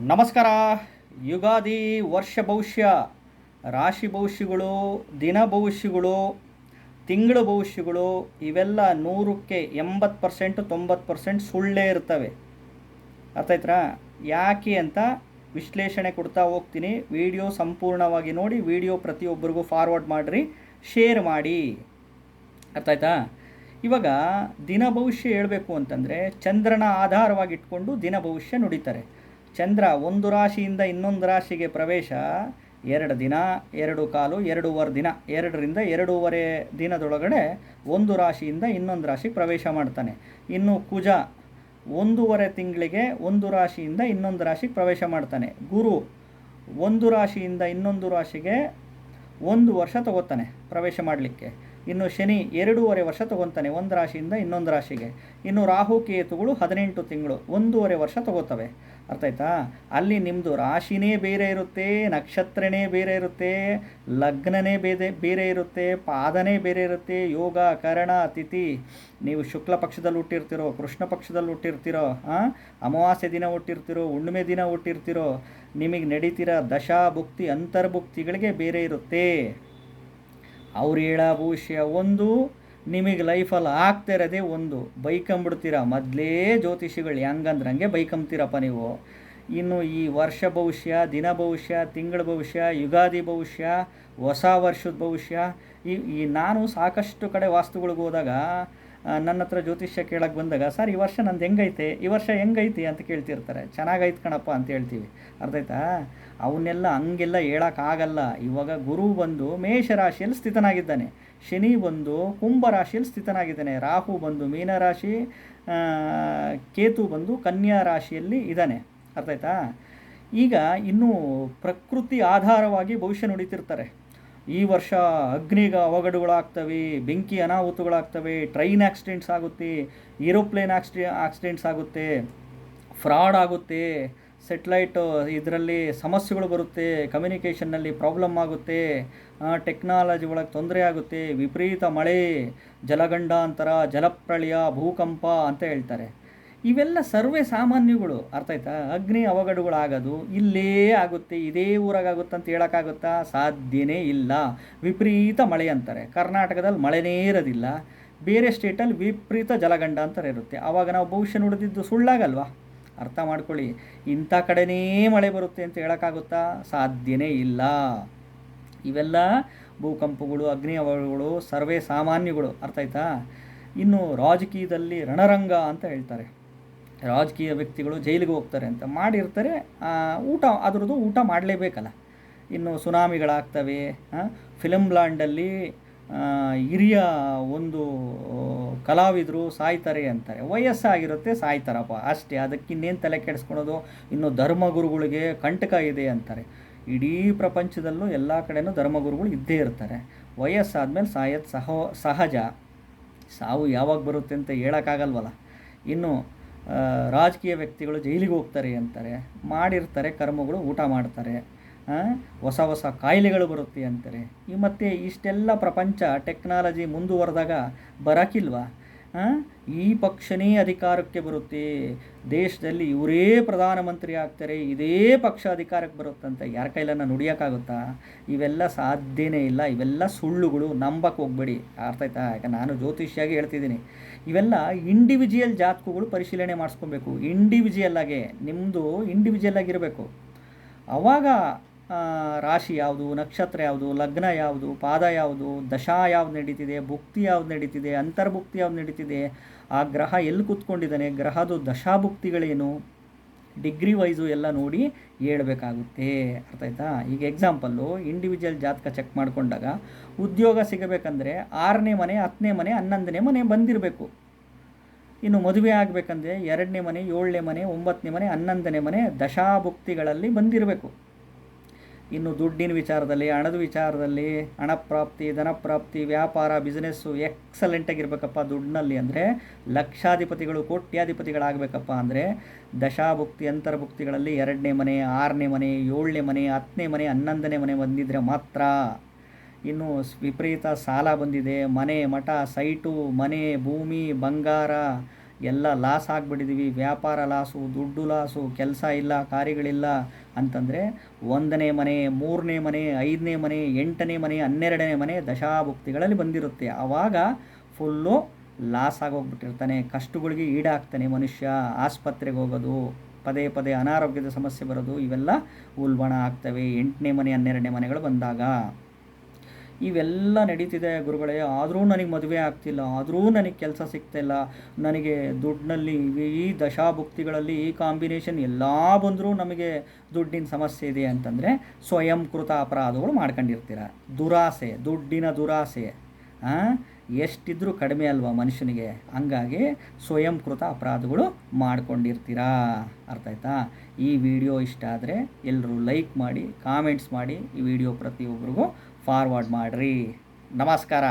ನಮಸ್ಕಾರ. ಯುಗಾದಿ ವರ್ಷ ಭವಿಷ್ಯ, ರಾಶಿ ಭವಿಷ್ಯಗಳು, ದಿನ ಭವಿಷ್ಯಗಳು, ತಿಂಗಳ ಭವಿಷ್ಯಗಳು, ಇವೆಲ್ಲ ನೂರಕ್ಕೆ ಎಂಬತ್ತು ಪರ್ಸೆಂಟ್ ತೊಂಬತ್ತು ಪರ್ಸೆಂಟ್ ಸುಳ್ಳೇ ಇರ್ತವೆ. ಅರ್ಥ ಆಯ್ತಾ ಯಾಕೆ ಅಂತ ವಿಶ್ಲೇಷಣೆ ಕೊಡ್ತಾ ಹೋಗ್ತೀನಿ. ವಿಡಿಯೋ ಸಂಪೂರ್ಣವಾಗಿ ನೋಡಿ, ವಿಡಿಯೋ ಪ್ರತಿಯೊಬ್ಬರಿಗೂ ಫಾರ್ವರ್ಡ್ ಮಾಡಿರಿ ಶೇರ್ ಮಾಡಿ. ಅರ್ಥ ಆಯ್ತಾ? ಇವಾಗ ದಿನ ಭವಿಷ್ಯ ಹೇಳಬೇಕು ಅಂತಂದರೆ, ಚಂದ್ರನ ಆಧಾರವಾಗಿ ಇಟ್ಕೊಂಡು ದಿನ ಭವಿಷ್ಯ ನುಡಿತಾರೆ. ಚಂದ್ರ ಒಂದು ರಾಶಿಯಿಂದ ಇನ್ನೊಂದು ರಾಶಿಗೆ ಪ್ರವೇಶ ಎರಡು ದಿನ, ಎರಡು ಕಾಲು, ಎರಡೂವರೆ ದಿನ. ಎರಡರಿಂದ ಎರಡೂವರೆ ದಿನದೊಳಗಡೆ ಒಂದು ರಾಶಿಯಿಂದ ಇನ್ನೊಂದು ರಾಶಿ ಪ್ರವೇಶ ಮಾಡ್ತಾನೆ. ಇನ್ನು ಕುಜ ಒಂದೂವರೆ ತಿಂಗಳಿಗೆ ಒಂದು ರಾಶಿಯಿಂದ ಇನ್ನೊಂದು ರಾಶಿಗೆ ಪ್ರವೇಶ ಮಾಡ್ತಾನೆ. ಗುರು ಒಂದು ರಾಶಿಯಿಂದ ಇನ್ನೊಂದು ರಾಶಿಗೆ ಒಂದು ವರ್ಷ ತಗೋತಾನೆ ಪ್ರವೇಶ ಮಾಡಲಿಕ್ಕೆ. ಇನ್ನು ಶನಿ ಎರಡೂವರೆ ವರ್ಷ ತಗೊತಾನೆ ಒಂದು ರಾಶಿಯಿಂದ ಇನ್ನೊಂದು ರಾಶಿಗೆ. ಇನ್ನು ರಾಹು ಕೇತುಗಳು ಹದಿನೆಂಟು ತಿಂಗಳು, ಒಂದೂವರೆ ವರ್ಷ ತಗೋತವೆ ಅರ್ಥ ಆಯ್ತಾ? ಅಲ್ಲಿ ನಿಮ್ಮದು ರಾಶಿನೇ ಬೇರೆ ಇರುತ್ತೆ, ನಕ್ಷತ್ರನೇ ಬೇರೆ ಇರುತ್ತೆ, ಲಗ್ನನೇ ಬೇರೆ ಬೇರೆ ಇರುತ್ತೆ, ಪಾದನೇ ಬೇರೆ ಇರುತ್ತೆ, ಯೋಗ, ಕರಣ ತಿಥಿ ನೀವು ಶುಕ್ಲ ಪಕ್ಷದಲ್ಲಿ ಹುಟ್ಟಿರ್ತಿರೋ, ಕೃಷ್ಣ ಪಕ್ಷದಲ್ಲಿ ಹುಟ್ಟಿರ್ತಿರೋ ಅಮಾವಾಸ್ಯೆ ದಿನ ಹುಟ್ಟಿರ್ತಿರೋ, ಹುಣ್ಣಿಮೆ ದಿನ ಹುಟ್ಟಿರ್ತಿರೋ, ನಿಮಗೆ ನಡೀತಿರೋ ದಶಾ ಭುಕ್ತಿ, ಅಂತರ್ಭುಕ್ತಿಗಳಿಗೆ ಬೇರೆ ಇರುತ್ತೆ. ಅವ್ರು ಹೇಳೋ ಭವಿಷ್ಯ ಒಂದು, ನಿಮಗೆ ಲೈಫಲ್ಲಿ ಆಗ್ತಾ ಇರೋದೇ ಒಂದು. ಬೈಕಂಬಿಡ್ತೀರ? ಮೊದಲೇ ಜ್ಯೋತಿಷಿಗಳು ಹೆಂಗಂದ್ರೆ ಹಂಗೆ ಬೈಕಂಬ್ತೀರಪ್ಪ ನೀವು. ಇನ್ನು ಈ ವರ್ಷ ಭವಿಷ್ಯ, ದಿನ ಭವಿಷ್ಯ, ತಿಂಗಳ ಭವಿಷ್ಯ, ಯುಗಾದಿ ಭವಿಷ್ಯ, ಹೊಸ ವರ್ಷದ ಭವಿಷ್ಯ, ಈ ಈ ನಾನು ಸಾಕಷ್ಟು ಕಡೆ ವಾಸ್ತುಗಳಿಗೆ ಹೋದಾಗ ನನ್ನ ಹತ್ರ ಜ್ಯೋತಿಷ್ಯ ಕೇಳಕ್ಕೆ ಬಂದಾಗ, ಸರ್, ಈ ವರ್ಷ ನಂದು ಹೆಂಗೈತೆ? ಈ ವರ್ಷ ಹೆಂಗೈತಿ? ಅಂತ ಕೇಳ್ತಿರ್ತಾರೆ. ಚೆನ್ನಾಗೈತೆ ಕಣಪ್ಪ ಅಂತ ಹೇಳ್ತೀವಿ. ಅರ್ಥ ಆಯ್ತಾ? ಅವನ್ನೆಲ್ಲ ಹಂಗೆಲ್ಲ ಹೇಳೋಕ್ಕಾಗಲ್ಲ ಇವಾಗ ಗುರು ಬಂದು ಮೇಷ ರಾಶಿಯಲ್ಲಿ ಸ್ಥಿತನಾಗಿದ್ದಾನೆ. ಶನಿ ಬಂದು ಕುಂಭ ರಾಶಿಯಲ್ಲಿ ಸ್ಥಿತನಾಗಿದ್ದಾನೆ. ರಾಹು ಬಂದು ಮೀನರಾಶಿ ಕೇತು ಬಂದು ಕನ್ಯಾ ರಾಶಿಯಲ್ಲಿ ಇದ್ದಾನೆ. ಅರ್ಥ ಆಯ್ತಾ? ಈಗ ಇನ್ನೂ ಪ್ರಕೃತಿ ಆಧಾರವಾಗಿ ಭವಿಷ್ಯ ನುಡಿತಿರ್ತಾರೆ. ಈ ವರ್ಷ ಅಗ್ನಿಗ ಅವಘಡಗಳಾಗ್ತವೆ, ಬೆಂಕಿ ಅನಾಹುತಗಳಾಗ್ತವೆ, ಟ್ರೈನ್ ಆಕ್ಸಿಡೆಂಟ್ಸ್ ಆಗುತ್ತೆ, ಏರೋಪ್ಲೇನ್ ಆಕ್ಸಿಡೆ ಆಕ್ಸಿಡೆಂಟ್ಸ್ ಆಗುತ್ತೆ, ಫ್ರಾಡ್ ಆಗುತ್ತೆ, ಸೆಟ್ಲೈಟು ಇದರಲ್ಲಿ ಸಮಸ್ಯೆಗಳು ಬರುತ್ತೆ, ಕಮ್ಯುನಿಕೇಷನ್ನಲ್ಲಿ ಪ್ರಾಬ್ಲಮ್ ಆಗುತ್ತೆ ಟೆಕ್ನಾಲಜಿ ಒಳಗೆ ತೊಂದರೆ ಆಗುತ್ತೆ, ವಿಪರೀತ ಮಳೆ, ಜಲಗಂಡಾಂತರ, ಜಲಪ್ರಳಯ, ಭೂಕಂಪ ಅಂತ ಹೇಳ್ತಾರೆ. ಇವೆಲ್ಲ ಸರ್ವೇ ಸಾಮಾನ್ಯಗಳು. ಅರ್ಥ ಆಯ್ತಾ? ಅಗ್ನಿ ಅವಘಡಗಳಾಗೋದು ಇಲ್ಲೇ ಆಗುತ್ತೆ, ಇದೇ ಊರಾಗುತ್ತೆ ಅಂತ ಹೇಳೋಕ್ಕಾಗುತ್ತಾ? ಸಾಧ್ಯನೇ ಇಲ್ಲ. ವಿಪರೀತ ಮಳೆ ಅಂತಾರೆ. ಕರ್ನಾಟಕದಲ್ಲಿ ಮಳೆನೇ ಇರೋದಿಲ್ಲ. ಬೇರೆ ಸ್ಟೇಟಲ್ಲಿ ವಿಪರೀತ ಜಲಗಂಡ ಅಂತಾರೆ ಇರುತ್ತೆ. ಆವಾಗ ನಾವು ಭವಿಷ್ಯ ನೋಡಿದ್ದು ಸುಳ್ಳಾಗಲ್ವಾ? ಅರ್ಥ ಮಾಡ್ಕೊಳ್ಳಿ. ಇಂಥ ಕಡೆನೇ ಮಳೆ ಬರುತ್ತೆ ಅಂತ ಹೇಳೋಕ್ಕಾಗುತ್ತಾ? ಸಾಧ್ಯನೇ ಇಲ್ಲ. ಇವೆಲ್ಲ ಭೂಕಂಪಗಳು, ಅಗ್ನಿ ಅವಘಡಗಳು ಸರ್ವೇ ಸಾಮಾನ್ಯಗಳು. ಅರ್ಥ ಆಯ್ತಾ? ಇನ್ನು ರಾಜಕೀಯದಲ್ಲಿ ರಣರಂಗ ಅಂತ ಹೇಳ್ತಾರೆ. ರಾಜಕೀಯ ವ್ಯಕ್ತಿಗಳು ಜೈಲಿಗೆ ಹೋಗ್ತಾರೆ ಅಂತ ಮಾಡಿರ್ತಾರೆ ಊಟ, ಅದರದ್ದು ಊಟ ಮಾಡಲೇಬೇಕಲ್ಲ. ಇನ್ನು ಸುನಾಮಿಗಳಾಗ್ತವೆ ಫಿಲಮ್ ಲ್ಯಾಂಡಲ್ಲಿ ಹಿರಿಯ ಒಂದು ಕಲಾವಿದರು ಸಾಯ್ತಾರೆ ಅಂತಾರೆ. ವಯಸ್ಸಾಗಿರುತ್ತೆ, ಸಾಯ್ತಾರಪ್ಪ. ಅಷ್ಟೇ ಅದಕ್ಕಿನ್ನೇನು ತಲೆ ಕೆಡಿಸ್ಕೊಳೋದು? ಇನ್ನು ಧರ್ಮಗುರುಗಳಿಗೆ ಕಂಟಕ ಇದೆ ಅಂತಾರೆ. ಇಡೀ ಪ್ರಪಂಚದಲ್ಲೂ ಎಲ್ಲ ಕಡೆಯೂ ಧರ್ಮಗುರುಗಳು ಇದ್ದೇ ಇರ್ತಾರೆ. ವಯಸ್ಸಾದಮೇಲೆ ಸಾಯೋದು ಸಹ, ಸಹಜ. ಸಾವು ಯಾವಾಗ ಬರುತ್ತೆ ಅಂತ ಹೇಳೋಕ್ಕಾಗಲ್ವಲ್ಲ. ಇನ್ನು ರಾಜಕೀಯ ವ್ಯಕ್ತಿಗಳು ಜೈಲಿಗೆ ಹೋಗ್ತಾರೆ ಅಂತಾರೆ, ಮಾಡಿರ್ತಾರೆ, ಕರ್ಮಗಳು ಊಟ ಮಾಡ್ತಾರೆ ಹೊಸ ಹೊಸ ಕಾಯಿಲೆಗಳು ಬರುತ್ತೆ ಅಂತಾರೆ. ಈ ಮತ್ತು ಇಷ್ಟೆಲ್ಲ ಪ್ರಪಂಚ, ಟೆಕ್ನಾಲಜಿ ಮುಂದುವರೆದಾಗ ಬರೋಕ್ಕಿಲ್ವಾ ಈ ಪಕ್ಷನೇ ಅಧಿಕಾರಕ್ಕೆ ಬರುತ್ತೆ. ದೇಶದಲ್ಲಿ ಇವರೇ ಪ್ರಧಾನಮಂತ್ರಿ ಆಗ್ತಾರೆ, ಇದೇ ಪಕ್ಷ ಅಧಿಕಾರಕ್ಕೆ ಬರುತ್ತಂತ ಯಾರ ಕೈಲನ್ನ ನುಡಿಯೋಕ್ಕಾಗುತ್ತಾ? ಇವೆಲ್ಲ ಸಾಧ್ಯನೇ ಇಲ್ಲ, ಇವೆಲ್ಲ ಸುಳ್ಳುಗಳು ನಂಬಕ್ಕೆ ಹೋಗ್ಬೇಡಿ. ಅರ್ಥ ಆಯ್ತಾ? ಯಾಕೆ ನಾನು ಜ್ಯೋತಿಷ್ಯಾಗಿ ಹೇಳ್ತಿದ್ದೀನಿ. ಇವೆಲ್ಲ ಇಂಡಿವಿಜುವಲ್ ಜಾತಕಗಳು ಪರಿಶೀಲನೆ ಮಾಡಿಸ್ಕೊಬೇಕು. ಇಂಡಿವಿಜುವಲ್ ಆಗಿ ನಿಮ್ಮದು ಇಂಡಿವಿಜುವಲ್ ಆಗಿರಬೇಕು. ಅವಾಗ ರಾಶಿ ಯಾವುದು, ನಕ್ಷತ್ರ ಯಾವುದು, ಲಗ್ನ ಯಾವುದು, ಪಾದ ಯಾವುದು, ದಶಾ ಯಾವ್ದು ನಡೀತಿದೆ, ಭುಕ್ತಿ ಯಾವ್ದು ನಡೀತಿದೆ, ಅಂತರ್ಭುಕ್ತಿ ಯಾವ್ದು ನಡೀತಿದೆ, ಆ ಗ್ರಹ ಎಲ್ಲಿ ಕೂತ್ಕೊಂಡಿದ್ದಾನೆ ಗ್ರಹದ ದಶಾಭುಕ್ತಿಗಳೇನು, ಡಿಗ್ರಿ ವೈಸು ಎಲ್ಲ ನೋಡಿ ಹೇಳ್ಬೇಕಾಗುತ್ತೆ. ಅರ್ಥ ಆಯ್ತಾ? ಈಗ ಎಕ್ಸಾಂಪಲ್ಲು ಇಂಡಿವಿಜುವಲ್ ಜಾತಕ ಚೆಕ್ ಮಾಡಿಕೊಂಡಾಗ ಉದ್ಯೋಗ ಸಿಗಬೇಕಂದ್ರೆ ಆರನೇ ಮನೆ, ಹತ್ತನೇ ಮನೆ, ಹನ್ನೊಂದನೇ ಮನೆ ಬಂದಿರಬೇಕು. ಇನ್ನು ಮದುವೆ ಆಗಬೇಕಂದ್ರೆ ಎರಡನೇ ಮನೆ, ಏಳನೇ ಮನೆ, ಒಂಬತ್ತನೇ ಮನೆ, ಹನ್ನೊಂದನೇ ಮನೆ ದಶಾಭುಕ್ತಿಗಳಲ್ಲಿ ಬಂದಿರಬೇಕು. ಇನ್ನು ದುಡ್ಡಿನ ವಿಚಾರದಲ್ಲಿ, ಹಣದ ವಿಚಾರದಲ್ಲಿ ಹಣ ಪ್ರಾಪ್ತಿ ಧನಪ್ರಾಪ್ತಿ, ವ್ಯಾಪಾರ, ಬಿಸ್ನೆಸ್ಸು ಎಕ್ಸಲೆಂಟಾಗಿರ್ಬೇಕಪ್ಪ ದುಡ್ಡಿನಲ್ಲಿ ಅಂದರೆ ಲಕ್ಷಾಧಿಪತಿಗಳು, ಕೋಟ್ಯಾಧಿಪತಿಗಳಾಗಬೇಕಪ್ಪ ಅಂದರೆ ದಶಾಭುಕ್ತಿ, ಅಂತರ್ಭುಕ್ತಿಗಳಲ್ಲಿ ಎರಡನೇ ಮನೆ, ಆರನೇ ಮನೆ, ಏಳನೇ ಮನೆ, ಹತ್ತನೇ ಮನೆ, ಹನ್ನೊಂದನೇ ಮನೆ ಬಂದಿದ್ದರೆ ಮಾತ್ರ. ಇನ್ನು ವಿಪರೀತ ಸಾಲ ಬಂದಿದೆ. ಮನೆ, ಮಠ, ಸೈಟು, ಮನೆ, ಭೂಮಿ, ಬಂಗಾರ ಎಲ್ಲ ಲಾಸ್ ಆಗಿಬಿಟ್ಟಿದ್ದೀವಿ ವ್ಯಾಪಾರ ಲಾಸು, ದುಡ್ಡು ಲಾಸು, ಕೆಲಸ ಇಲ್ಲ, ಕಾರ್ಯಗಳಿಲ್ಲ ಅಂತಂದರೆ ಒಂದನೇ ಮನೆ, ಮೂರನೇ ಮನೆ, ಐದನೇ ಮನೆ, ಎಂಟನೇ ಮನೆ, ಹನ್ನೆರಡನೇ ಮನೆ ದಶಾಭುಕ್ತಿಗಳಲ್ಲಿ ಬಂದಿರುತ್ತೆ. ಆವಾಗ ಫುಲ್ಲು ಲಾಸ್ ಆಗೋಗ್ಬಿಟ್ಟಿರ್ತಾನೆ, ಕಷ್ಟಗಳಿಗೆ ಈಡಾಗ್ತಾನೆ ಮನುಷ್ಯ, ಆಸ್ಪತ್ರೆಗೆ ಹೋಗೋದು, ಪದೇ ಪದೇ ಅನಾರೋಗ್ಯದ ಸಮಸ್ಯೆ ಬರೋದು, ಇವೆಲ್ಲ ಉಲ್ಬಣ ಆಗ್ತವೆ ಎಂಟನೇ ಮನೆ, ಹನ್ನೆರಡನೇ ಮನೆಗಳು ಬಂದಾಗ. ಇವೆಲ್ಲ ನಡೀತಿದೆ ಗುರುಗಳೇ. ಆದರೂ ನನಗೆ ಮದುವೆ ಆಗ್ತಿಲ್ಲ. ಆದರೂ ನನಗೆ ಕೆಲಸ ಸಿಗ್ತಾಯಿಲ್ಲ ನನಗೆ ದುಡ್ಡಿನಲ್ಲಿ ಈ ದಶಾಭುಕ್ತಿಗಳಲ್ಲಿ ಈ ಕಾಂಬಿನೇಷನ್ ಎಲ್ಲ ಬಂದರೂ ನಮಗೆ ದುಡ್ಡಿನ ಸಮಸ್ಯೆ ಇದೆ ಅಂತಂದರೆ ಸ್ವಯಂಕೃತ ಅಪರಾಧಗಳು ಮಾಡ್ಕೊಂಡಿರ್ತೀರ. ದುರಾಸೆ, ದುಡ್ಡಿನ ದುರಾಸೆ ಎಷ್ಟಿದ್ರೂ ಕಡಿಮೆ ಅಲ್ವಾ ಮನುಷ್ಯನಿಗೆ? ಹಂಗಾಗಿ ಸ್ವಯಂಕೃತ ಅಪರಾಧಗಳು ಮಾಡ್ಕೊಂಡಿರ್ತೀರಾ? ಅರ್ಥ ಆಯ್ತಾ? ಈ ವಿಡಿಯೋ ಇಷ್ಟ ಆದರೆ ಎಲ್ಲರೂ ಲೈಕ್ ಮಾಡಿ, ಕಾಮೆಂಟ್ಸ್ ಮಾಡಿ ಈ ವಿಡಿಯೋ ಪ್ರತಿಯೊಬ್ಬರಿಗೂ ಫಾರ್ವರ್ಡ್ ಮಾಡಿರಿ. ನಮಸ್ಕಾರ.